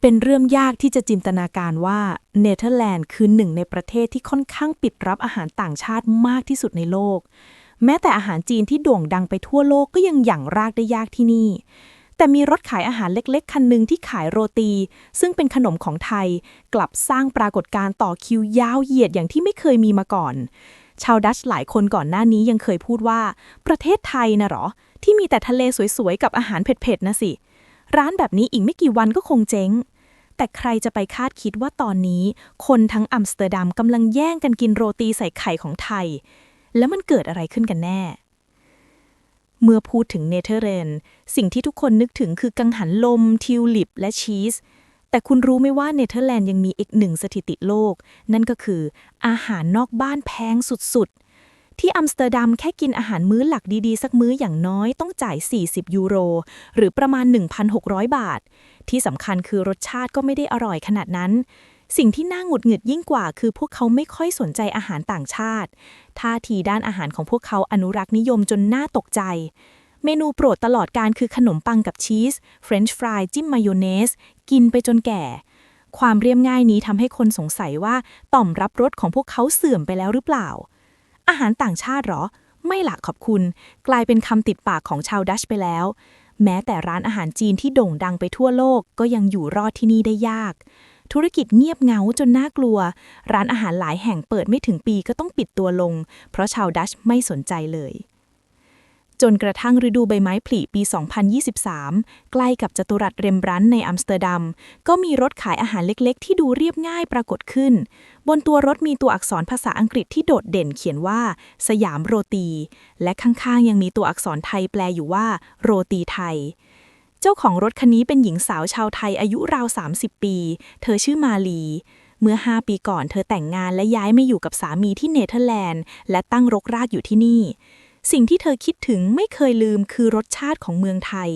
เป็นเรื่องยากที่จะจินตนาการว่าเนเธอร์แลนด์คือหนึ่งในประเทศที่ค่อนข้างปิดรับอาหารต่างชาติมากที่สุดในโลก แม้แต่อาหารจีนที่โด่งดังไปทั่วโลกก็ยังหยั่งรากได้ยากที่นี่ แต่มีรถขายอาหารเล็กๆ คันหนึ่งที่ขายโรตี ซึ่งเป็นขนมของไทย กลับสร้างปรากฏการณ์ต่อคิวยาวเหยียดอย่างที่ไม่เคยมีมาก่อน ชาวดัชหลายคนก่อนหน้านี้ยังเคยพูดว่า ประเทศไทยนะหรอ ที่มีแต่ทะเลสวยๆกับอาหารเผ็ดๆนะสิ ร้านแบบนี้อีกไม่กี่วันก็คงเจ๊ง แต่ใครจะไปคาดคิดว่าตอนนี้ คนทั้งอัมสเตอร์ดัมกำลังแย่งกันกินโรตีใส่ไข่ของไทย แล้วมันเกิดอะไรขึ้นกันแน่ เมื่อพูดถึงเนเธอร์แลนด์สิ่งที่ทุกคนนึกถึงคือกังหันลม ทิวลิป และชีสแต่คุณรู้ไหมว่าเนเธอร์แลนด์ยังมีอีกหนึ่งสถิติโลก นั่นก็คืออาหารนอกบ้านแพงสุดๆ ที่อัมสเตอร์ดัมแค่กินอาหารมื้อหลักดีๆ สักมื้ออย่างน้อยต้องจ่าย 40 ยูโร หรือประมาณ 1,600 บาท ที่สำคัญคือรสชาติก็ไม่ได้อร่อยขนาดนั้น สิ่งที่น่าหงุดหงิดยิ่งกว่า คือพวกเขาไม่ค่อยสนใจอาหารต่างชาติ ท่าทีด้านอาหารของพวกเขาอนุรักษ์นิยมจนน่าตกใจเมนูโปรดตลอดการคือขนมปังกับชีสเฟรนช์ฟรายจิ้มมายองเนส กินไปจนแก่ ความเรียบง่ายนี้ทำให้คนสงสัยว่า ต่อมรับรสของพวกเขาเสื่อมไปแล้วหรือเปล่า อาหารต่างชาติหรอ ไม่หลักขอบคุณ กลายเป็นคำติดปากของชาวดัชไปแล้ว แม้แต่ร้านอาหารจีนที่โด่งดังไปทั่วโลกก็ยังอยู่รอดที่นี่ได้ยาก ธุรกิจเงียบเงาจนน่ากลัว ร้านอาหารหลายแห่งเปิดไม่ถึงปีก็ต้องปิดตัวลง เพราะชาวดัชไม่สนใจเลย จนกระทั่งฤดูใบไม้ผลิปี 2023 ใกล้กับจัตุรัสเรมบรันต์ในอัมสเตอร์ดัม ก็มีรถขายอาหารเล็กๆ ที่ดูเรียบง่ายปรากฏขึ้น บนตัวรถมีตัวอักษรภาษาอังกฤษที่โดดเด่นเขียนว่า สยามโรตี และข้างๆ ยังมีตัวอักษรไทยแปลอยู่ว่า โรตีไทยเจ้าของรถคันนี้เป็นหญิงสาวชาวไทยอายุราว 30 ปี เธอชื่อมาลี เมื่อ 5 ปีก่อนเธอแต่งงานและย้ายมาอยู่กับสามีที่เนเธอร์แลนด์ และตั้งรกรากอยู่ที่นี่ สิ่งที่เธอคิดถึงไม่เคยลืมคือรสชาติของเมืองไทย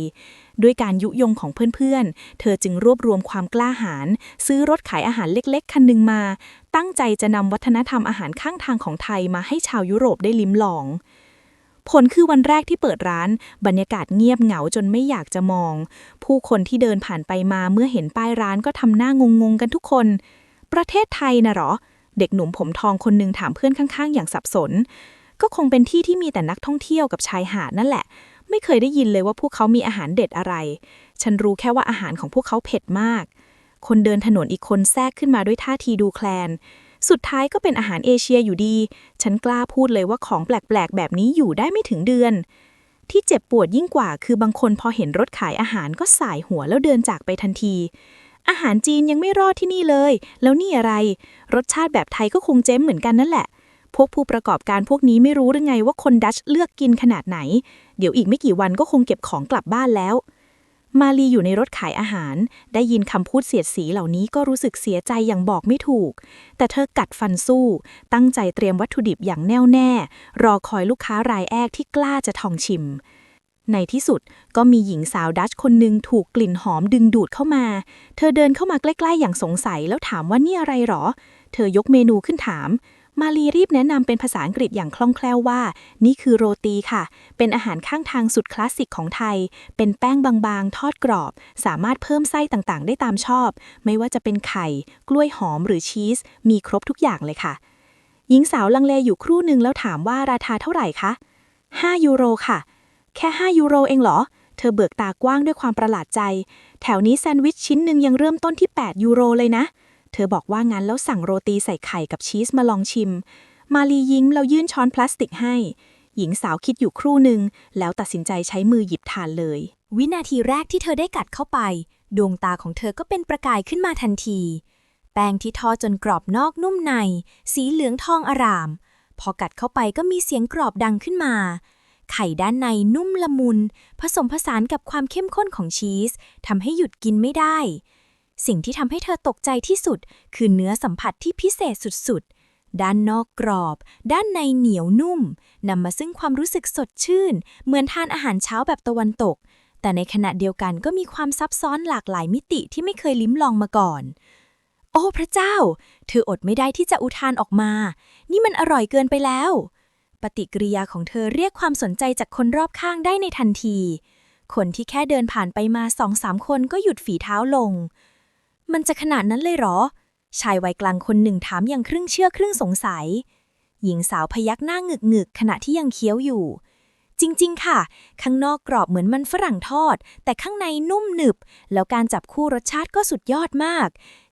ด้วยการยุยงของเพื่อนๆ เธอจึงรวบรวมความกล้าหาญซื้อรถขายอาหารเล็กๆ คันหนึ่งมา ตั้งใจจะนำวัฒนธรรมอาหารข้างทางของไทยมาให้ชาวยุโรปได้ลิ้มลอง ผลคือวันแรกที่เปิดร้าน บรรยากาศเงียบเหงาจนไม่อยากจะมอง ผู้คนที่เดินผ่านไปมาเมื่อเห็นป้ายร้านก็ทำหน้างงๆกันทุกคน ประเทศไทยนะหรอ เด็กหนุ่มผมทองคนหนึ่งถามเพื่อนข้างๆ อย่างสับสน ก็คงเป็นที่ที่มีแต่นักท่องเที่ยวกับชายหาดนั่นแหละ ไม่เคยได้ยินเลยว่าพวกเขามีอาหารเด็ดอะไร ฉันรู้แค่ว่าอาหารของพวกเขาเผ็ดมาก คนเดินถนนอีกคนแทรกขึ้นมาด้วยท่าทีดูแคลน สุดท้ายก็เป็นอาหารเอเชียอยู่ดี ฉันกล้าพูดเลยว่าของแปลกๆ แบบนี้อยู่ได้ไม่ถึงเดือน ที่เจ็บปวดยิ่งกว่า คือบางคนพอเห็นรถขายอาหารก็สายหัวแล้วเดินจากไปทันทีอาหารจีนยังไม่รอดที่นี่เลย แล้วนี่อะไร รสชาติแบบไทยก็คงเจ๊มเหมือนกันนั่นแหละ พวกผู้ประกอบการพวกนี้ไม่รู้หรือไงว่าคนดัชเลือกกินขนาดไหน เดี๋ยวอีกไม่กี่วันก็คงเก็บของกลับบ้านแล้ว มาลีอยู่ในรถขายอาหาร ได้ยินคำพูดเสียดสีเหล่านี้ก็รู้สึกเสียใจอย่างบอกไม่ถูก แต่เธอกัดฟันสู้ ตั้งใจเตรียมวัตถุดิบอย่างแน่วแน่ รอคอยลูกค้ารายแรกที่กล้าจะทองชิมในที่สุดก็มีหญิงสาวดัชคนหนึ่งถูกกลิ่นหอมดึงดูดเข้ามา เธอเดินเข้ามาใกล้ ๆ อย่างสงสัยแล้วถามว่านี่อะไรหรอ เธอยกเมนูขึ้นถาม มาลีรีบแนะนำเป็นภาษาอังกฤษอย่างคล่องแคล่วว่า นี่คือโรตีค่ะ เป็นอาหารข้างทางสุดคลาสสิกของไทย เป็นแป้งบางๆ ทอดกรอบ สามารถเพิ่มไส้ต่างๆ ได้ตามชอบ ไม่ว่าจะเป็นไข่ กล้วยหอมหรือชีส มีครบทุกอย่างเลยค่ะ หญิงสาวลังเลอยู่ครู่หนึ่งแล้วถามว่าราคาเท่าไหร่คะ 5 ยูโรค่ะ แค่ 5 ยูโรเองเหรอ เธอเบิกตากว้างด้วยความประหลาดใจ แถวนี้แซนด์วิชชิ้นหนึ่งยังเริ่มต้นที่ 8 ยูโรเลยนะ เธอบอกว่างั้นแล้วสั่งโรตีใส่ไข่กับชีสมาลองชิม มาลียิ้มแล้วยื่นช้อนพลาสติกให้ หญิงสาวคิดอยู่ครู่หนึ่งแล้วตัดสินใจใช้มือหยิบทานเลย วินาทีแรกที่เธอได้กัดเข้าไป ดวงตาของเธอก็เป็นประกายขึ้นมาทันที แป้งที่ทอดจนกรอบนอกนุ่มใน สีเหลืองทองอร่าม พอกัดเข้าไปก็มีเสียงกรอบดังขึ้นมาไข่ด้านในนุ่มละมุน ผสมผสานกับความเข้มข้นของชีสทำให้หยุดกินไม่ได้ สิ่งที่ทำให้เธอตกใจที่สุด คือเนื้อสัมผัสที่พิเศษสุดๆ ด้านนอกกรอบ ด้านในเหนียวนุ่มนำมาซึ่งความรู้สึกสดชื่น เหมือนทานอาหารเช้าแบบตะวันตก แต่ในขณะเดียวกันก็มีความซับซ้อนหลากหลายมิติที่ไม่เคยลิ้มลองมาก่อน โอ้พระเจ้า เธออดไม่ได้ที่จะอุทานออกมา นี่มันอร่อยเกินไปแล้ว ปฏิกิริยาของเธอเรียกความสนใจจากคนรอบข้างได้ในทันทีคนที่แค่เดินผ่านไปมาสองสามคนก็หยุดฝีเท้าลง มันจะขนาดนั้นเลยเหรอ ชายวัยกลางคนหนึ่งถามอย่างครึ่งเชื่อครึ่งสงสัย หญิงสาวพยักหน้าหงึกงึกขณะที่ยังเคี้ยวอยู่ จริง ๆ ค่ะ ข้างนอกกรอบเหมือนมันฝรั่งทอด แต่ข้างในนุ่มหนึบ แล้วการจับคู่รสชาติก็สุดยอดมาก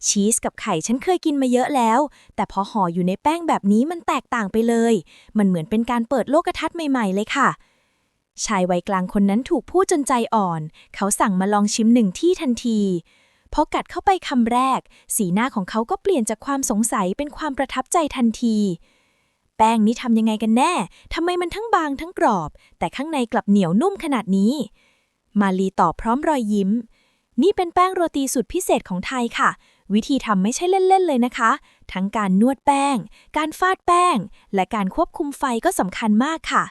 ชีสกับไข่ฉันเคยกินมาเยอะแล้ว แต่พอห่ออยู่ในแป้งแบบนี้มันแตกต่างไปเลย มันเหมือนเป็นการเปิดโลกทัศน์ใหม่ๆเลยค่ะชายวัยกลางคนนั้นถูกพูดจนใจอ่อน เขาสั่งมาลองชิมหนึ่งที่ทันที พอกัดเข้าไปคำแรก สีหน้าของเขาก็เปลี่ยนจากความสงสัยเป็นความประทับใจทันที แป้งนี้ทำยังไงกันแน่ทำไมมันทั้งบางทั้งกรอบ แต่ข้างในกลับเหนียวนุ่มขนาดนี้ มาลีตอบพร้อมรอยยิ้ม นี่เป็นแป้งโรตีสุดพิเศษของไทยค่ะ วิธีทำไม่ใช่เล่นๆเลยนะคะ ทั้งการนวดแป้ง การฟาดแป้ง และการควบคุมไฟก็สำคัญมากค่ะ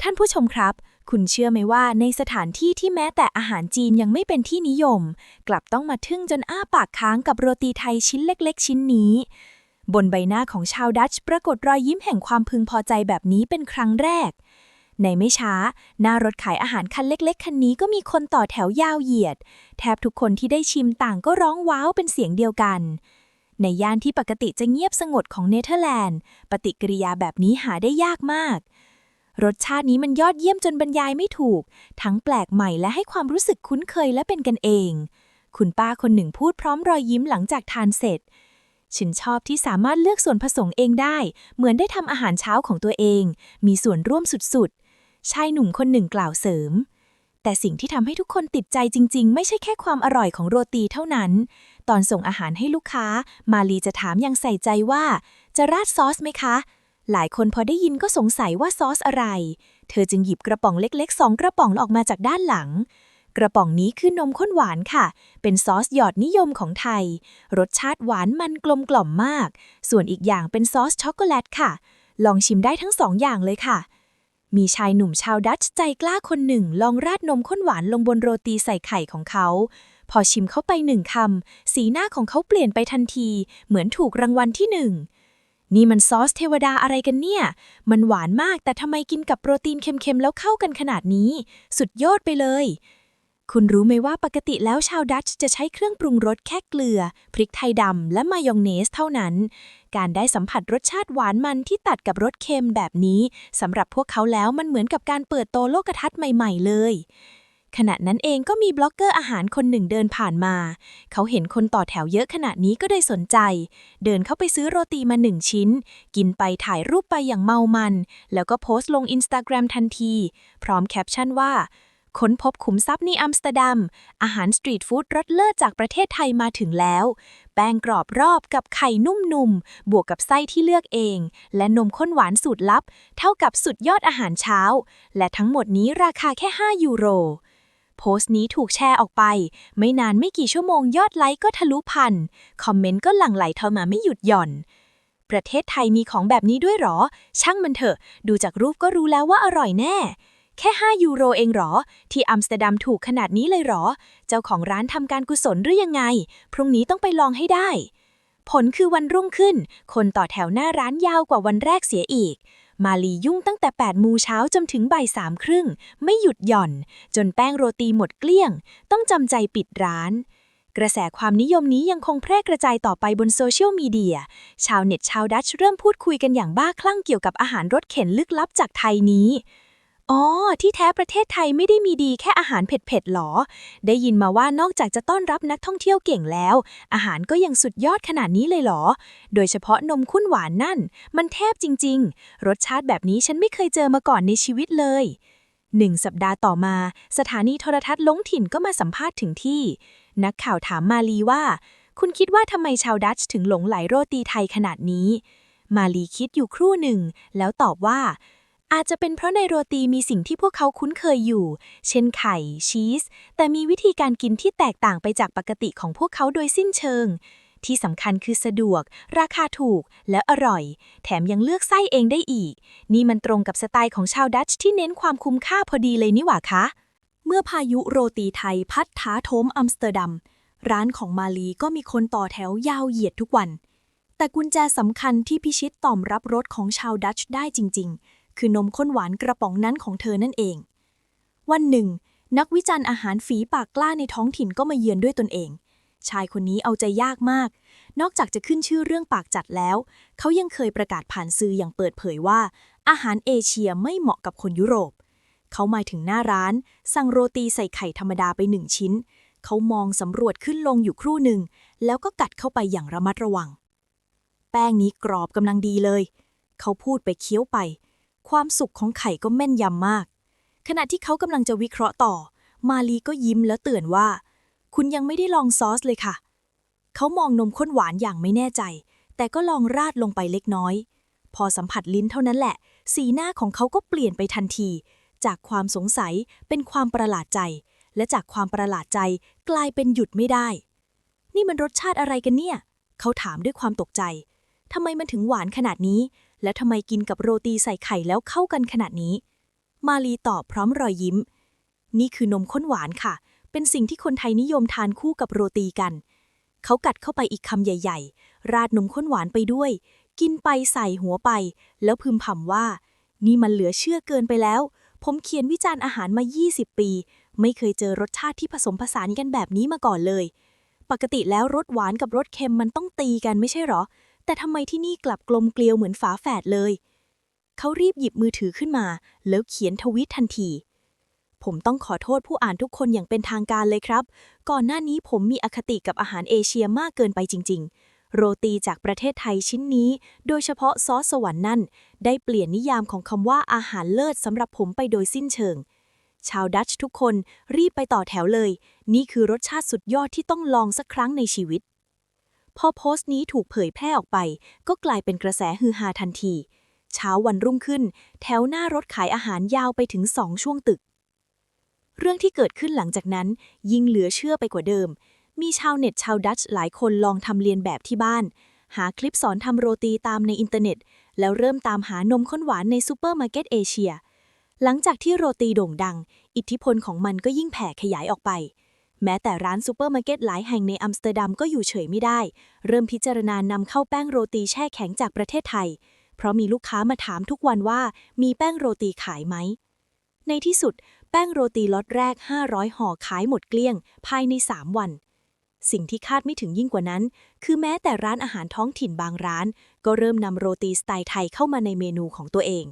ท่านผู้ชมครับ คุณเชื่อไหมว่าในสถานที่ที่แม้แต่อาหารจีนยังไม่เป็นที่นิยม กลับต้องมาทึ่งจนอ้าปากค้างกับโรตีไทยชิ้นเล็กๆ ชิ้นนี้ บนใบหน้าของชาวดัตช์ปรากฏรอยยิ้มแห่งความพึงพอใจแบบนี้เป็นครั้งแรก ในไม่ช้า หน้ารถขายอาหารคันเล็ก ๆ คันนี้ก็มีคนต่อแถวยาวเหยียด แทบทุกคนที่ได้ชิมต่างก็ร้องว้าวเป็นเสียงเดียวกันในย่านที่ปกติจะเงียบสงบของเนเธอร์แลนด์ ปฏิกิริยาแบบนี้หาได้ยากมาก รสชาตินี้มันยอดเยี่ยมจนบรรยายไม่ถูก ทั้งแปลกใหม่และให้ความรู้สึกคุ้นเคยและเป็นกันเอง คุณป้าคนหนึ่งพูดพร้อมรอยยิ้มหลังจากทานเสร็จ ฉันชอบที่สามารถเลือกส่วนผสมเองได้ เหมือนได้ทำอาหารเช้าของตัวเอง มีส่วนร่วมสุดๆ ชายหนุ่มคนหนึ่งกล่าวเสริม แต่สิ่งที่ทำให้ทุกคนติดใจจริง ๆ ไม่ใช่แค่ความอร่อยของโรตีเท่านั้น ตอนส่งอาหารให้ลูกค้า มาลีจะถามอย่างใส่ใจว่า จะราดซอสไหมคะ หลายคนพอได้ยินก็สงสัยว่าซอสอะไร เธอจึงหยิบกระป๋องเล็กๆสองกระป๋องออกมาจากด้านหลัง กระป๋องนี้คือนมข้นหวานค่ะ เป็นซอสหยอดนิยมของไทย รสชาติหวานมันกลมกล่อมมาก ส่วนอีกอย่างเป็นซอสช็อกโกแลตค่ะ ลองชิมได้ทั้งสองอย่างเลยค่ะ มีชายหนุ่มชาวดัตช์ใจกล้าคนหนึ่ง ลองราดนมข้นหวานลงบนโรตีใส่ไข่ของเขาพอชิมเข้าไปหนึ่งคำ สีหน้าของเขาเปลี่ยนไปทันที เหมือนถูกรางวัลที่หนึ่ง นี่มันซอสเทวดาอะไรกันเนี่ย มันหวานมากแต่ทำไมกินกับโปรตีนเค็มๆ แล้วเข้ากันขนาดนี้ สุดยอดไปเลย คุณรู้ไหมว่าปกติแล้วชาวดัตช์จะใช้เครื่องปรุงรสแค่เกลือ พริกไทยดำและมายองเนสเท่านั้น การได้สัมผัสรสชาติหวานมันที่ตัดกับรสเค็มแบบนี้สำหรับพวกเขาแล้วมันเหมือนกับการเปิดโตโลกทัศน์ใหม่ ๆ เลย ขณะนั้นเองก็มีบล็อกเกอร์อาหารคนหนึ่งเดินผ่านมา เขาเห็นคนต่อแถวเยอะขนาดนี้ก็ได้สนใจ เดินเข้าไปซื้อโรตีมาหนึ่งชิ้น กินไปถ่ายรูปไปอย่างเมามัน แล้วก็โพสต์ลงอินสตาแกรมทันที พร้อมแคปชั่นว่าค้นพบขุมทรัพย์ในอัมสเตอร์ดัม อาหารสตรีทฟู้ดรสเลิศจากประเทศไทยมาถึงแล้ว แป้งกรอบรอบกับไข่นุ่มๆ บวกกับไส้ที่เลือกเอง และนมข้นหวานสูตรลับ เท่ากับสุดยอดอาหารเช้า และทั้งหมดนี้ราคาแค่ 5 ยูโร โพสต์นี้ถูกแชร์ออกไป ไม่นานไม่กี่ชั่วโมงยอดไลค์ก็ทะลุพัน คอมเมนต์ก็หลั่งไหลเข้ามาไม่หยุดหย่อน ประเทศไทยมีของแบบนี้ด้วยหรอ ช่างมันเถอะ ดูจากรูปก็รู้แล้วว่าอร่อยแน่ แค่ 5 ยูโรเองหรอ ที่อัมสเตอร์ดัมถูกขนาดนี้เลยหรอ เจ้าของร้านทำการกุศลหรือยังไง พรุ่งนี้ต้องไปลองให้ได้ ผลคือวันรุ่งขึ้น คนต่อแถวหน้าร้านยาวกว่าวันแรกเสียอีก มาลียุ่งตั้งแต่8โมงเช้าจนถึงบ่ายสามครึ่ง ไม่หยุดหย่อน จนแป้งโรตีหมดเกลี้ยง ต้องจำใจปิดร้าน กระแสความนิยมนี้ยังคงแพร่กระจายต่อไปบนโซเชียลมีเดีย ชาวเน็ตชาวดัตช์เริ่มพูดคุยกันอย่างบ้าคลั่งเกี่ยวกับอาหารรสเข็นลึกลับจากไทยนี้ อ๋อ ที่แท้ประเทศไทยไม่ได้มีดีแค่อาหารเผ็ดๆหรอ ได้ยินมาว่านอกจากจะต้อนรับนักท่องเที่ยวเก่งแล้ว อาหารก็ยังสุดยอดขนาดนี้เลยหรอ โดยเฉพาะนมข้นหวานนั่น มันแทบจริง ๆ รสชาติแบบนี้ฉันไม่เคยเจอมาก่อนในชีวิตเลยหนึ่งสัปดาห์ต่อมา สถานีโทรทัศน์ล้งถิ่นก็มาสัมภาษณ์ถึงที่ นักข่าวถามมาลีว่า คุณคิดว่าทำไมชาวดัตช์ถึงหลงไหลโรตีไทยขนาดนี้ มาลีคิดอยู่ครู่หนึ่ง แล้วตอบว่า อาจจะเป็นเพราะในโรตีมีสิ่งที่พวกเขาคุ้นเคยอยู่ เช่นไข่ ชีส แต่มีวิธีการกินที่แตกต่างไปจากปกติของพวกเขาโดยสิ้นเชิง ที่สำคัญคือสะดวก ราคาถูก และอร่อย แถมยังเลือกไส้เองได้อีก นี่มันตรงกับสไตล์ของชาวดัตช์ที่เน้นความคุ้มค่าพอดีเลยนี่หว่าคะ เมื่อพายุโรตีไทยพัดท้าโถมอัมสเตอร์ดัม ร้านของมาลีก็มีคนต่อแถวยาวเหยียดทุกวัน แต่กุญแจสำคัญที่พิชิตต่อมรับรสของชาวดัตช์ได้จริง ๆ คือนมข้นหวานกระป๋องนั้นของเธอนั่นเอง วันหนึ่ง นักวิจารณ์อาหารฝีปากกล้าในท้องถิ่นก็มาเยือนด้วยตนเอง ชายคนนี้เอาใจยากมาก นอกจากจะขึ้นชื่อเรื่องปากจัดแล้ว เขายังเคยประกาศผ่านสื่ออย่างเปิดเผยว่า อาหารเอเชียไม่เหมาะกับคนยุโรป เขามาถึงหน้าร้าน สั่งโรตีใส่ไข่ธรรมดาไปหนึ่งชิ้น เขามองสำรวจขึ้นลงอยู่ครู่หนึ่ง แล้วก็กัดเข้าไปอย่างระมัดระวัง แป้งนี้กรอบกำลังดีเลย เขาพูดไปเคี้ยวไป ความสุขของไข่ก็แม่นยำมาก ขณะที่เขากำลังจะวิเคราะห์ต่อ มาลีก็ยิ้มแล้วเตือนว่า คุณยังไม่ได้ลองซอสเลยค่ะ เขามองนมข้นหวานอย่างไม่แน่ใจ แต่ก็ลองราดลงไปเล็กน้อย พอสัมผัสลิ้นเท่านั้นแหละ สีหน้าของเขาก็เปลี่ยนไปทันที จากความสงสัยเป็นความประหลาดใจ และจากความประหลาดใจกลายเป็นหยุดไม่ได้ นี่มันรสชาติอะไรกันเนี่ย เขาถามด้วยความตกใจ ทำไมมันถึงหวานขนาดนี้ และทำไมกินกับโรตีใส่ไข่แล้วเข้ากันขนาดนี้ มาลีตอบพร้อมรอยยิ้ม นี่คือนมข้นหวานค่ะ เป็นสิ่งที่คนไทยนิยมทานคู่กับโรตีกัน เขากัดเข้าไปอีกคำใหญ่ ๆ ราดนมข้นหวานไปด้วย กินไปใส่หัวไป แล้วพึมพำว่า นี่มันเหลือเชื่อเกินไปแล้ว ผมเขียนวิจารณ์อาหารมา 20 ปี ไม่เคยเจอรสชาติที่ผสมผสานกันแบบนี้มาก่อนเลย ปกติแล้วรสหวานกับรสเค็มมันต้องตีกันไม่ใช่หรอ แต่ทำไมที่นี่กลับกลมเกลียวเหมือนฝาแฝดเลย เขารีบหยิบมือถือขึ้นมา แล้วเขียนทวิตทันที ผมต้องขอโทษผู้อ่านทุกคนอย่างเป็นทางการเลยครับ ก่อนหน้านี้ผมมีอคติกับอาหารเอเชียมากเกินไปจริง ๆ โรตีจากประเทศไทยชิ้นนี้ โดยเฉพาะซอสสวรรค์นั่น ได้เปลี่ยนนิยามของคำว่าอาหารเลิศสำหรับผมไปโดยสิ้นเชิงชาวดัตช์ทุกคนรีบไปต่อแถวเลย นี่คือรสชาติสุดยอดที่ต้องลองสักครั้งในชีวิต พอโพสต์นี้ถูกเผยแพร่ออกไป ก็กลายเป็นกระแสฮือฮาทันที เช้าวันรุ่งขึ้น แถวหน้ารถขายอาหารยาวไปถึงสองช่วงตึก เรื่องที่เกิดขึ้นหลังจากนั้น ยิ่งเหลือเชื่อไปกว่าเดิม มีชาวเน็ตชาวดัตช์หลายคนลองทำเลียนแบบที่บ้าน หาคลิปสอนทำโรตีตามในอินเทอร์เน็ต แล้วเริ่มตามหานมข้นหวานในซูเปอร์มาร์เก็ตเอเชียหลังจากที่โรตีโด่งดัง อิทธิพลของมันก็ยิ่งแผ่ขยายออกไป แม้แต่ร้านซูเปอร์มาร์เก็ตหลายแห่งในอัมสเตอร์ดัมก็อยู่เฉยไม่ได้ เริ่มพิจารณานำเข้าแป้งโรตีแช่แข็งจากประเทศไทย เพราะมีลูกค้ามาถามทุกวันว่ามีแป้งโรตีขายไหม ในที่สุด แป้งโรตีล็อตแรก 500 ห่อขายหมดเกลี้ยง ภายใน 3 วัน สิ่งที่คาดไม่ถึงยิ่งกว่านั้น คือแม้แต่ร้านอาหารท้องถิ่นบางร้าน ก็เริ่มนำโรตีสไตล์ไทยเข้ามาในเมนูของตัวเอง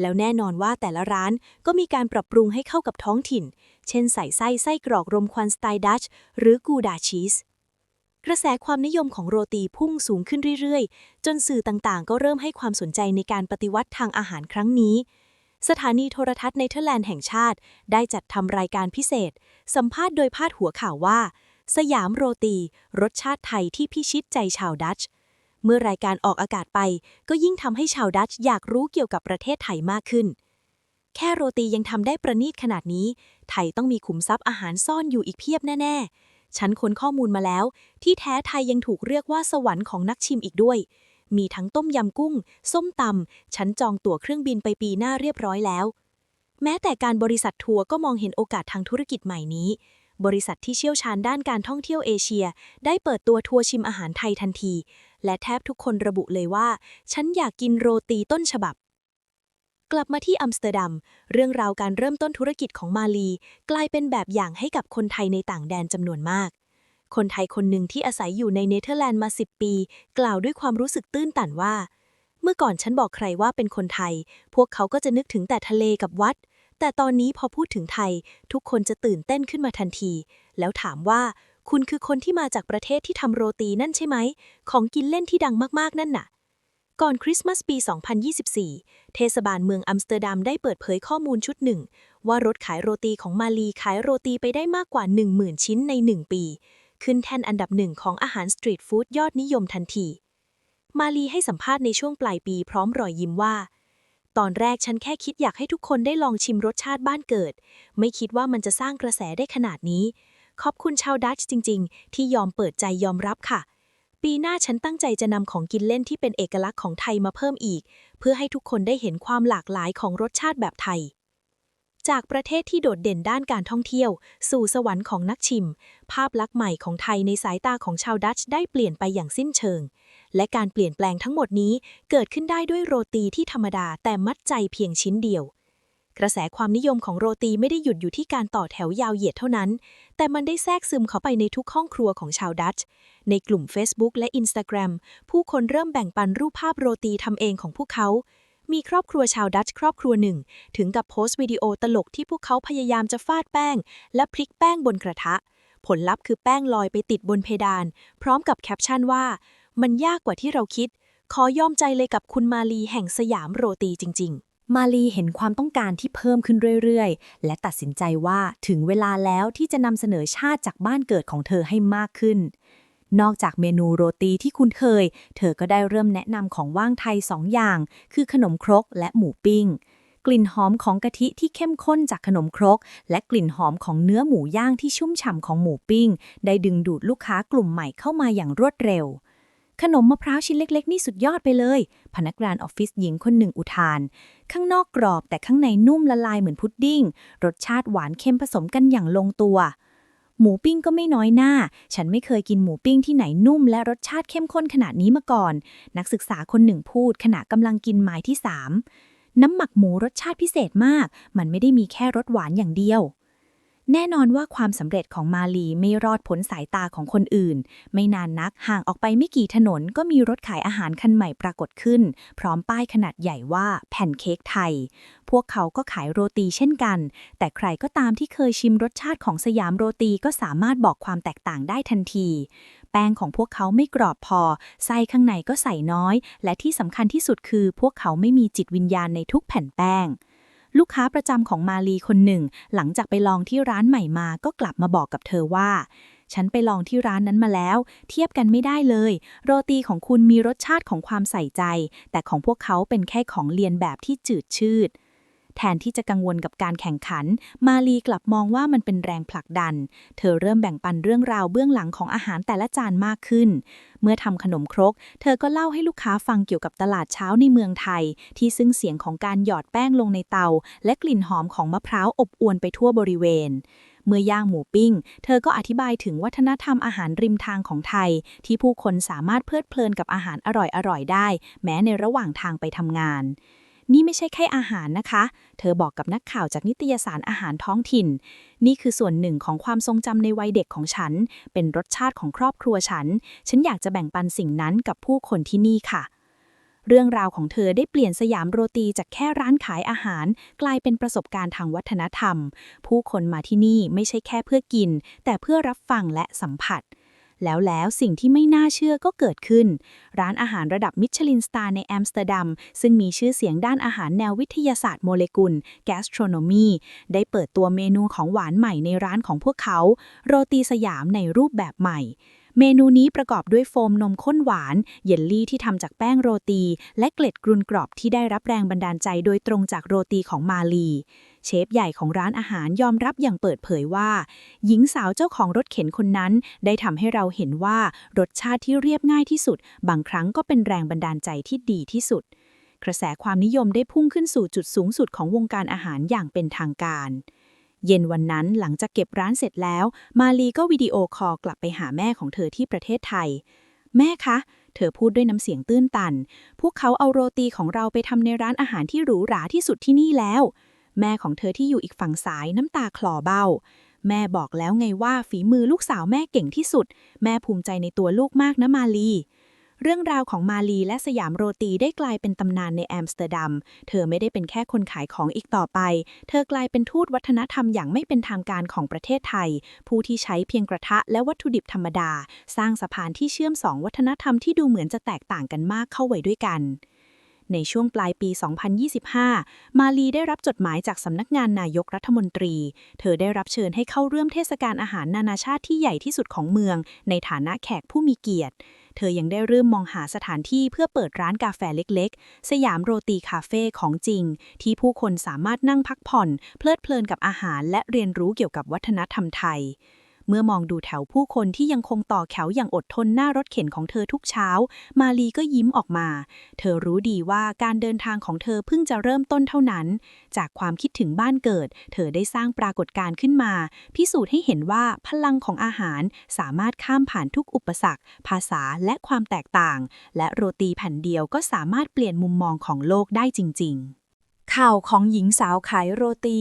แล้วแน่นอนว่าแต่ละร้านก็มีการปรับปรุงให้เข้ากับท้องถิ่น เช่นใส่ไส้ไส้กรอกรมควันสไตล์ดัตช์หรือกูดาชีส กระแสความนิยมของโรตีพุ่งสูงขึ้นเรื่อยๆ จนสื่อต่างๆ ก็เริ่มให้ความสนใจในการปฏิวัติทางอาหารครั้งนี้ สถานีโทรทัศน์เนเธอร์แลนด์แห่งชาติ ได้จัดทำรายการพิเศษ สัมภาษณ์โดยพาดหัวข่าวว่า สยามโรตี รสชาติไทยที่พิชิตใจชาวดัตช์ เมื่อรายการออกอากาศไป ก็ยิ่งทำให้ชาวดัตช์อยากรู้เกี่ยวกับประเทศไทยมากขึ้น แค่โรตียังทำได้ประณีตขนาดนี้ ไทยต้องมีขุมทรัพย์อาหารซ่อนอยู่อีกเพียบแน่ ๆ ฉันค้นข้อมูลมาแล้ว ที่แท้ไทยยังถูกเรียกว่าสวรรค์ของนักชิมอีกด้วย มีทั้งต้มยำกุ้ง ส้มตำฉันจองตั๋วเครื่องบินไปปีหน้าเรียบร้อยแล้ว แม้แต่การบริษัททัวร์ก็มองเห็นโอกาสทางธุรกิจใหม่นี้บริษัทที่เชี่ยวชาญด้านการท่องเที่ยวเอเชีย ได้เปิดตัวทัวร์ชิมอาหารไทยทันที และแทบทุกคนระบุเลยว่า ฉันอยากกินโรตีต้นฉบับ กลับมาที่อัมสเตอร์ดัม เรื่องราวการเริ่มต้นธุรกิจของมาลี กลายเป็นแบบอย่างให้กับคนไทยในต่างแดนจำนวนมาก คนไทยคนหนึ่งที่อาศัยอยู่ในเนเธอร์แลนด์มา 10 ปี กล่าวด้วยความรู้สึกตื้นตันว่า เมื่อก่อนฉันบอกใครว่าเป็นคนไทย พวกเขาก็จะนึกถึงแต่ทะเลกับวัดแต่ตอนนี้พอพูดถึงไทย ทุกคนจะตื่นเต้นขึ้นมาทันที แล้วถามว่า คุณคือคนที่มาจากประเทศที่ทำโรตีนั่นใช่ไหม ของกินเล่นที่ดังมากๆนั่นน่ะ ก่อนคริสต์มาสปี 2024 เทศบาลเมืองอัมสเตอร์ดัมได้เปิดเผยข้อมูลชุดหนึ่ง ว่ารถขายโรตีของมาลีขายโรตีไปได้มากกว่า 10,000 ชิ้นใน 1 ปี ขึ้นแท่นอันดับหนึ่งของอาหารสตรีทฟู้ดยอดนิยมทันที มาลีให้สัมภาษณ์ในช่วงปลายปีพร้อมรอยยิ้มว่าตอนแรกฉันแค่คิดอยากให้ทุกคนได้ลองชิมรสชาติบ้านเกิด ไม่คิดว่ามันจะสร้างกระแสได้ขนาดนี้ ขอบคุณชาวดัตช์จริง ๆ ที่ยอมเปิดใจยอมรับค่ะ ปีหน้าฉันตั้งใจจะนำของกินเล่นที่เป็นเอกลักษณ์ของไทยมาเพิ่มอีก เพื่อให้ทุกคนได้เห็นความหลากหลายของรสชาติแบบไทย จากประเทศที่โดดเด่นด้านการท่องเที่ยว สู่สวรรค์ของนักชิม ภาพลักษณ์ใหม่ของไทยในสายตาของชาวดัตช์ได้เปลี่ยนไปอย่างสิ้นเชิง และการเปลี่ยนแปลงทั้งหมดนี้เกิดขึ้นได้ด้วยโรตีที่ธรรมดาแต่มัดใจเพียงชิ้นเดียว กระแสความนิยมของโรตีไม่ได้หยุดอยู่ที่การต่อแถวยาวเหยียดเท่านั้น แต่มันได้แทรกซึมเข้าไปในทุกห้องครัวของชาวดัตช์ ในกลุ่ม Facebook และ Instagram ผู้คนเริ่มแบ่งปันรูปภาพโรตีทำเองของพวกเขา มีครอบครัวชาวดัตช์ครอบครัวหนึ่ง ถึงกับโพสต์วิดีโอตลกที่พวกเขาพยายามจะฟาดแป้ง และพลิกแป้งบนกระทะ ผลลัพธ์คือแป้งลอยไปติดบนเพดาน พร้อมกับแคปชั่นว่า มันยากกว่าที่เราคิด ขอยอมใจเลยกับคุณมาลีแห่งสยามโรตีจริง ๆ มาลีเห็นความต้องการที่เพิ่มขึ้นเรื่อยๆ และตัดสินใจว่าถึงเวลาแล้วที่จะนำเสนอชาติจากบ้านเกิดของเธอให้มากขึ้น นอกจากเมนูโรตีที่คุ้นเคย เธอก็ได้เริ่มแนะนำของว่างไทยสองอย่าง คือขนมครกและหมูปิ้ง กลิ่นหอมของกะทิที่เข้มข้นจากขนมครก และกลิ่นหอมของเนื้อหมูย่างที่ชุ่มฉ่ำของหมูปิ้ง ได้ดึงดูดลูกค้ากลุ่มใหม่เข้ามาอย่างรวดเร็ว ขนมมะพร้าวชิ้นเล็กๆ นี่สุดยอดไปเลย พนักงานออฟฟิศหญิงคนหนึ่งอุทาน ข้างนอกกรอบแต่ข้างในนุ่มละลายเหมือนพุดดิ้ง รสชาติหวานเค็มผสมกันอย่างลงตัว หมูปิ้งก็ไม่น้อยหน้า ฉันไม่เคยกินหมูปิ้งที่ไหนนุ่ม และรสชาติเข้มข้นขนาดนี้มาก่อน นักศึกษาคนหนึ่งพูดขณะกำลังกินไม้ที่สามน้ำหมักหมูรสชาติพิเศษมาก มันไม่ได้มีแค่รสหวานอย่างเดียว แน่นอนว่าความสำเร็จของมาลีไม่รอดพ้นสายตาของคนอื่น ไม่นานนักห่างออกไปไม่กี่ถนนก็มีรถขายอาหารคันใหม่ปรากฏขึ้น พร้อมป้ายขนาดใหญ่ว่าแผ่นเค้กไทย พวกเขาก็ขายโรตีเช่นกัน แต่ใครก็ตามที่เคยชิมรสชาติของสยามโรตีก็สามารถบอกความแตกต่างได้ทันที แป้งของพวกเขาไม่กรอบพอ ไส้ข้างในก็ใส่น้อย และที่สำคัญที่สุดคือ พวกเขาไม่มีจิตวิญญาณในทุกแผ่นแป้ง ลูกค้าประจำของมาลีคนหนึ่ง หลังจากไปลองที่ร้านใหม่มาก็กลับมาบอกกับเธอว่า ฉันไปลองที่ร้านนั้นมาแล้ว เทียบกันไม่ได้เลย โรตีของคุณมีรสชาติของความใส่ใจ แต่ของพวกเขาเป็นแค่ของเลียนแบบที่จืดชืด แทนที่จะกังวลกับการแข่งขัน มาลีกลับมองว่ามันเป็นแรงผลักดัน เธอเริ่มแบ่งปันเรื่องราวเบื้องหลังของอาหารแต่ละจานมากขึ้น เมื่อทำขนมครก เธอก็เล่าให้ลูกค้าฟังเกี่ยวกับตลาดเช้าในเมืองไทย ที่ซึ่งเสียงของการหยอดแป้งลงในเตา และกลิ่นหอมของมะพร้าวอบอวนไปทั่วบริเวณเมื่อย่างหมูปิ้ง เธอก็อธิบายถึงวัฒนธรรมอาหารริมทางของไทย ที่ผู้คนสามารถเพลิดเพลินกับอาหารอร่อยๆได้ แม้ในระหว่างทางไปทำงาน นี่ไม่ใช่แค่อาหารนะคะ เธอบอกกับนักข่าวจากนิตยสารอาหารท้องถิ่น นี่คือส่วนหนึ่งของความทรงจำในวัยเด็กของฉัน เป็นรสชาติของครอบครัวฉัน ฉันอยากจะแบ่งปันสิ่งนั้นกับผู้คนที่นี่ค่ะเรื่องราวของเธอได้เปลี่ยนสยามโรตีจากแค่ร้านขายอาหาร กลายเป็นประสบการณ์ทางวัฒนธรรม ผู้คนมาที่นี่ไม่ใช่แค่เพื่อกิน แต่เพื่อรับฟังและสัมผัส แล้วแล้วสิ่งที่ไม่น่าเชื่อก็เกิดขึ้น ร้านอาหารระดับมิชลินสตาร์ในแอมสเตอร์ดัม ซึ่งมีชื่อเสียงด้านอาหารแนววิทยาศาสตร์โมเลกุล gastronomy ได้เปิดตัวเมนูของหวานใหม่ในร้านของพวกเขา โรตีสยามในรูปแบบใหม่เมนูนี้ประกอบด้วยโฟมนมข้นหวาน เยลลี่ที่ทำจากแป้งโรตี และเกล็ดกรุนกรอบที่ได้รับแรงบันดาลใจโดยตรงจากโรตีของมาลี เชฟใหญ่ของร้านอาหารยอมรับอย่างเปิดเผยว่า หญิงสาวเจ้าของรถเข็นคนนั้น ได้ทำให้เราเห็นว่ารสชาติที่เรียบง่ายที่สุด บางครั้งก็เป็นแรงบันดาลใจที่ดีที่สุด กระแสความนิยมได้พุ่งขึ้นสู่จุดสูงสุดของวงการอาหารอย่างเป็นทางการเย็นวันนั้นหลังจากเก็บร้านเสร็จแล้ว มาลีก็วิดีโอคอลกลับไปหาแม่ของเธอที่ประเทศไทย แม่คะ เธอพูดด้วยน้ำเสียงตื้นตัน พวกเขาเอาโรตีของเราไปทำในร้านอาหารที่หรูหราที่สุดที่นี่แล้ว แม่ของเธอที่อยู่อีกฝั่งซ้ายน้ำตาคลอเบ้า แม่บอกแล้วไงว่าฝีมือลูกสาวแม่เก่งที่สุด แม่ภูมิใจในตัวลูกมากนะมาลี เรื่องราวของมาลีและสยามโรตีได้กลายเป็นตำนานในแอมสเตอร์ดัม เธอไม่ได้เป็นแค่คนขายของอีกต่อไป เธอกลายเป็นทูตวัฒนธรรมอย่างไม่เป็นทางการของประเทศไทย ผู้ที่ใช้เพียงกระทะและวัตถุดิบธรรมดา สร้างสะพานที่เชื่อมสองวัฒนธรรมที่ดูเหมือนจะแตกต่างกันมากเข้าไว้ด้วยกัน ในช่วงปลายปี 2025 มาลีได้รับจดหมายจากสำนักงานนายกรัฐมนตรี เธอได้รับเชิญให้เข้าร่วมเทศกาลอาหารนานาชาติที่ใหญ่ที่สุดของเมือง ในฐานะแขกผู้มีเกียรติ เธอยังได้เริ่มมองหาสถานที่เพื่อเปิดร้านกาแฟเล็กๆ สยามโรตีคาเฟ่ของจริง ที่ผู้คนสามารถนั่งพักผ่อน เพลิดเพลินกับอาหารและเรียนรู้เกี่ยวกับวัฒนธรรมไทย เมื่อมองดูแถวผู้คนที่ยังคงต่อแถวอย่างอดทนหน้ารถเข็นของเธอทุกเช้า มาลีก็ยิ้มออกมา เธอรู้ดีว่าการเดินทางของเธอเพิ่งจะเริ่มต้นเท่านั้น จากความคิดถึงบ้านเกิด เธอได้สร้างปรากฏการณ์ขึ้นมา พิสูจน์ให้เห็นว่าพลังของอาหารสามารถข้ามผ่านทุกอุปสรรค ภาษาและความแตกต่าง และโรตีแผ่นเดียวก็สามารถเปลี่ยนมุมมองของโลกได้จริง ๆ ข่าวของหญิงสาวขายโรตี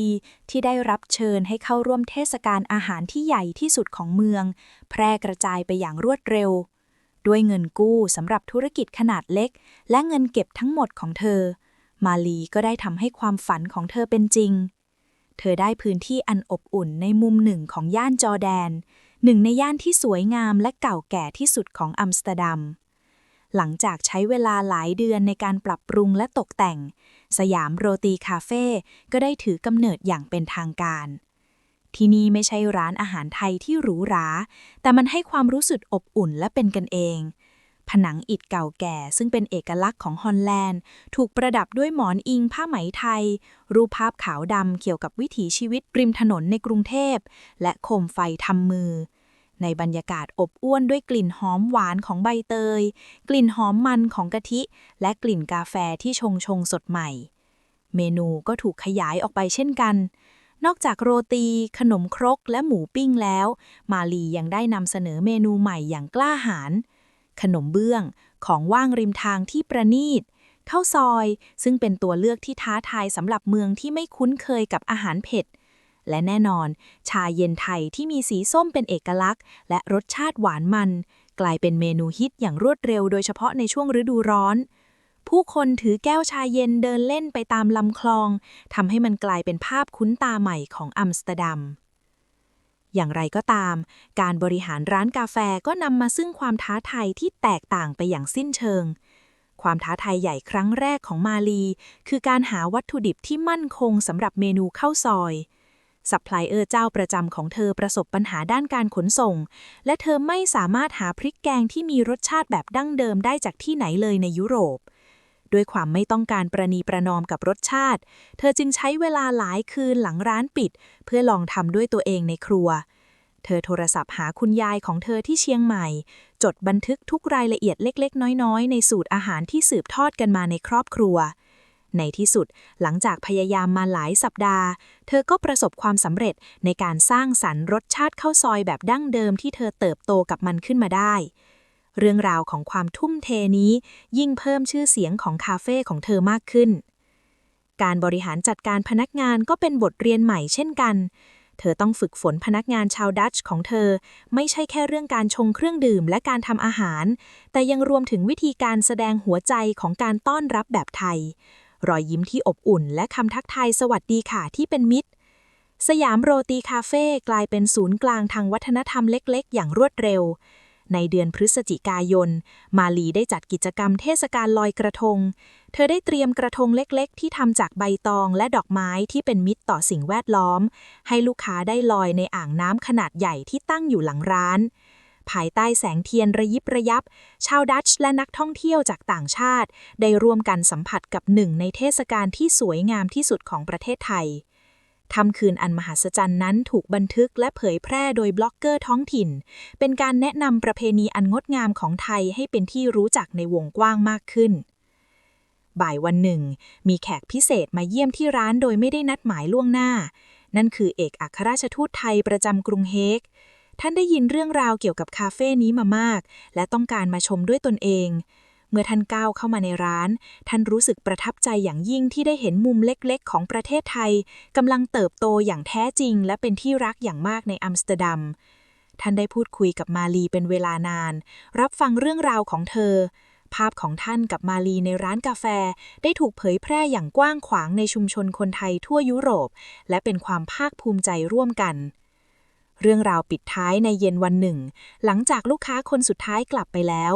ที่ได้รับเชิญให้เข้าร่วมเทศกาลอาหารที่ใหญ่ที่สุดของเมือง แพร่กระจายไปอย่างรวดเร็ว ด้วยเงินกู้สำหรับธุรกิจขนาดเล็ก และเงินเก็บทั้งหมดของเธอ มาลีก็ได้ทำให้ความฝันของเธอเป็นจริง เธอได้พื้นที่อันอบอุ่นในมุมหนึ่งของย่านจอแดน หนึ่งในย่านที่สวยงามและเก่าแก่ที่สุดของอัมสเตอร์ดัมหลังจากใช้เวลาหลายเดือนในการปรับปรุงและตกแต่ง สยามโรตีคาเฟ่ก็ได้ถือกำเนิดอย่างเป็นทางการ ที่นี่ไม่ใช่ร้านอาหารไทยที่หรูหรา แต่มันให้ความรู้สึกอบอุ่นและเป็นกันเอง ผนังอิฐเก่าแก่ซึ่งเป็นเอกลักษณ์ของฮอลแลนด์ ถูกประดับด้วยหมอนอิงผ้าไหมไทย รูปภาพขาวดำเกี่ยวกับวิถีชีวิตริมถนนในกรุงเทพ และโคมไฟทำมือ ในบรรยากาศอบอ้วนด้วยกลิ่นหอมหวานของใบเตย กลิ่นหอมมันของกะทิ และกลิ่นกาแฟที่ชงชงสดใหม่ เมนูก็ถูกขยายออกไปเช่นกัน นอกจากโรตี ขนมครกและหมูปิ้งแล้ว มาลียังได้นำเสนอเมนูใหม่อย่างกล้าหาญขนมเบื้องของว่างริมทางที่ประณีตข้าวซอย ซึ่งเป็นตัวเลือกที่ท้าทายสำหรับเมืองที่ไม่คุ้นเคยกับอาหารเผ็ด และแน่นอน ชาเย็นไทยที่มีสีส้มเป็นเอกลักษณ์ และรสชาติหวานมัน กลายเป็นเมนูฮิตอย่างรวดเร็วโดยเฉพาะในช่วงฤดูร้อน ผู้คนถือแก้วชาเย็นเดินเล่นไปตามลำคลองทำให้มันกลายเป็นภาพคุ้นตาใหม่ของอัมสเตอร์ดัมอย่างไรก็ตาม การบริหารร้านกาแฟก็นำมาซึ่งความท้าทายที่แตกต่างไปอย่างสิ้นเชิง ความท้าทายใหญ่ครั้งแรกของมาลี คือการหาวัตถุดิบที่มั่นคงสำหรับเมนูข้าวซอย ซัพพลายเออร์เจ้าประจำของเธอประสบปัญหาด้านการขนส่ง และเธอไม่สามารถหาพริกแกงที่มีรสชาติแบบดั้งเดิมได้จากที่ไหนเลยในยุโรป ด้วยความไม่ต้องการประนีประนอมกับรสชาติ เธอจึงใช้เวลาหลายคืนหลังร้านปิด เพื่อลองทำด้วยตัวเองในครัว เธอโทรศัพท์หาคุณยายของเธอที่เชียงใหม่ จดบันทึกทุกรายละเอียดเล็ก ๆ น้อย ๆ ในสูตรอาหารที่สืบทอดกันมาในครอบครัว ในที่สุดหลังจากพยายามมาหลายสัปดาห์ เธอก็ประสบความสำเร็จในการสร้างสรรค์รสชาติข้าวซอยแบบดั้งเดิมที่เธอเติบโตกับมันขึ้นมาได้ เรื่องราวของความทุ่มเทนี้ยิ่งเพิ่มชื่อเสียงของคาเฟ่ของเธอมากขึ้น การบริหารจัดการพนักงานก็เป็นบทเรียนใหม่เช่นกัน เธอต้องฝึกฝนพนักงานชาวดัตช์ของเธอ ไม่ใช่แค่เรื่องการชงเครื่องดื่มและการทำอาหาร แต่ยังรวมถึงวิธีการแสดงหัวใจของการต้อนรับแบบไทย รอยยิ้มที่อบอุ่น และคำทักทายสวัสดีค่ะที่เป็นมิตร สยามโรตีคาเฟ่กลายเป็นศูนย์กลางทางวัฒนธรรมเล็กๆ อย่างรวดเร็ว ในเดือนพฤศจิกายน มาลีได้จัดกิจกรรมเทศกาลลอยกระทง เธอได้เตรียมกระทงเล็กๆ ที่ทำจากใบตองและดอกไม้ที่เป็นมิตรต่อสิ่งแวดล้อม ให้ลูกค้าได้ลอยในอ่างน้ำขนาดใหญ่ที่ตั้งอยู่หลังร้าน ภายใต้แสงเทียนระยิบระยับ ชาวดัตช์และนักท่องเที่ยวจากต่างชาติ ได้ร่วมกันสัมผัสกับหนึ่งในเทศกาลที่สวยงามที่สุดของประเทศไทยค่ำคืนอันมหัศจรรย์นั้นถูกบันทึกและเผยแพร่โดยบล็อกเกอร์ท้องถิ่น เป็นการแนะนำประเพณีอันงดงามของไทยให้เป็นที่รู้จักในวงกว้างมากขึ้น บ่ายวันหนึ่ง มีแขกพิเศษมาเยี่ยมที่ร้านโดยไม่ได้นัดหมายล่วงหน้า นั่นคือเอกอัครราชทูตไทยประจำกรุงเฮก ท่านได้ยินเรื่องราวเกี่ยวกับคาเฟ่นี้มามาก และต้องการมาชมด้วยตนเอง เมื่อท่านก้าวเข้ามาในร้าน ท่านรู้สึกประทับใจอย่างยิ่งที่ได้เห็นมุมเล็กๆ ของประเทศไทยกำลังเติบโตอย่างแท้จริง และเป็นที่รักอย่างมากในอัมสเตอร์ดัม ท่านได้พูดคุยกับมาลีเป็นเวลานาน รับฟังเรื่องราวของเธอ ภาพของท่านกับมาลีในร้านกาแฟ ได้ถูกเผยแพร่อย่างกว้างขวางในชุมชนคนไทยทั่วยุโรป และเป็นความภาคภูมิใจร่วมกัน เรื่องราวปิดท้ายในเย็นวันหนึ่ง หลังจากลูกค้าคนสุดท้ายกลับไปแล้ว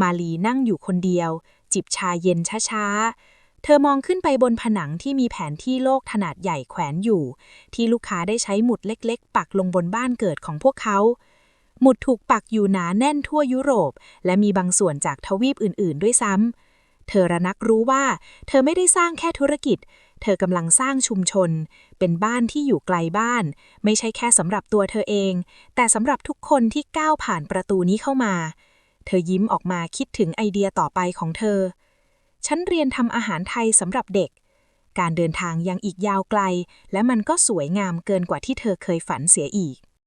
มาลีนั่งอยู่คนเดียว จิบชาเย็นช้าๆ เธอมองขึ้นไปบนผนังที่มีแผนที่โลกขนาดใหญ่แขวนอยู่ ที่ลูกค้าได้ใช้หมุดเล็กๆ ปักลงบนบ้านเกิดของพวกเขา หมุดถูกปักอยู่หนาแน่นทั่วยุโรป และมีบางส่วนจากทวีปอื่นๆ ด้วยซ้ำเธอระนักรู้ว่า เธอไม่ได้สร้างแค่ธุรกิจ เธอกำลังสร้างชุมชน เป็นบ้านที่อยู่ไกลบ้าน ไม่ใช่แค่สำหรับตัวเธอเอง แต่สำหรับทุกคนที่ก้าวผ่านประตูนี้เข้ามา เธอยิ้มออกมาคิดถึงไอเดียต่อไปของเธอ ฉันเรียนทำอาหารไทยสำหรับเด็ก การเดินทางยังอีกยาวไกล และมันก็สวยงามเกินกว่าที่เธอเคยฝันเสียอีก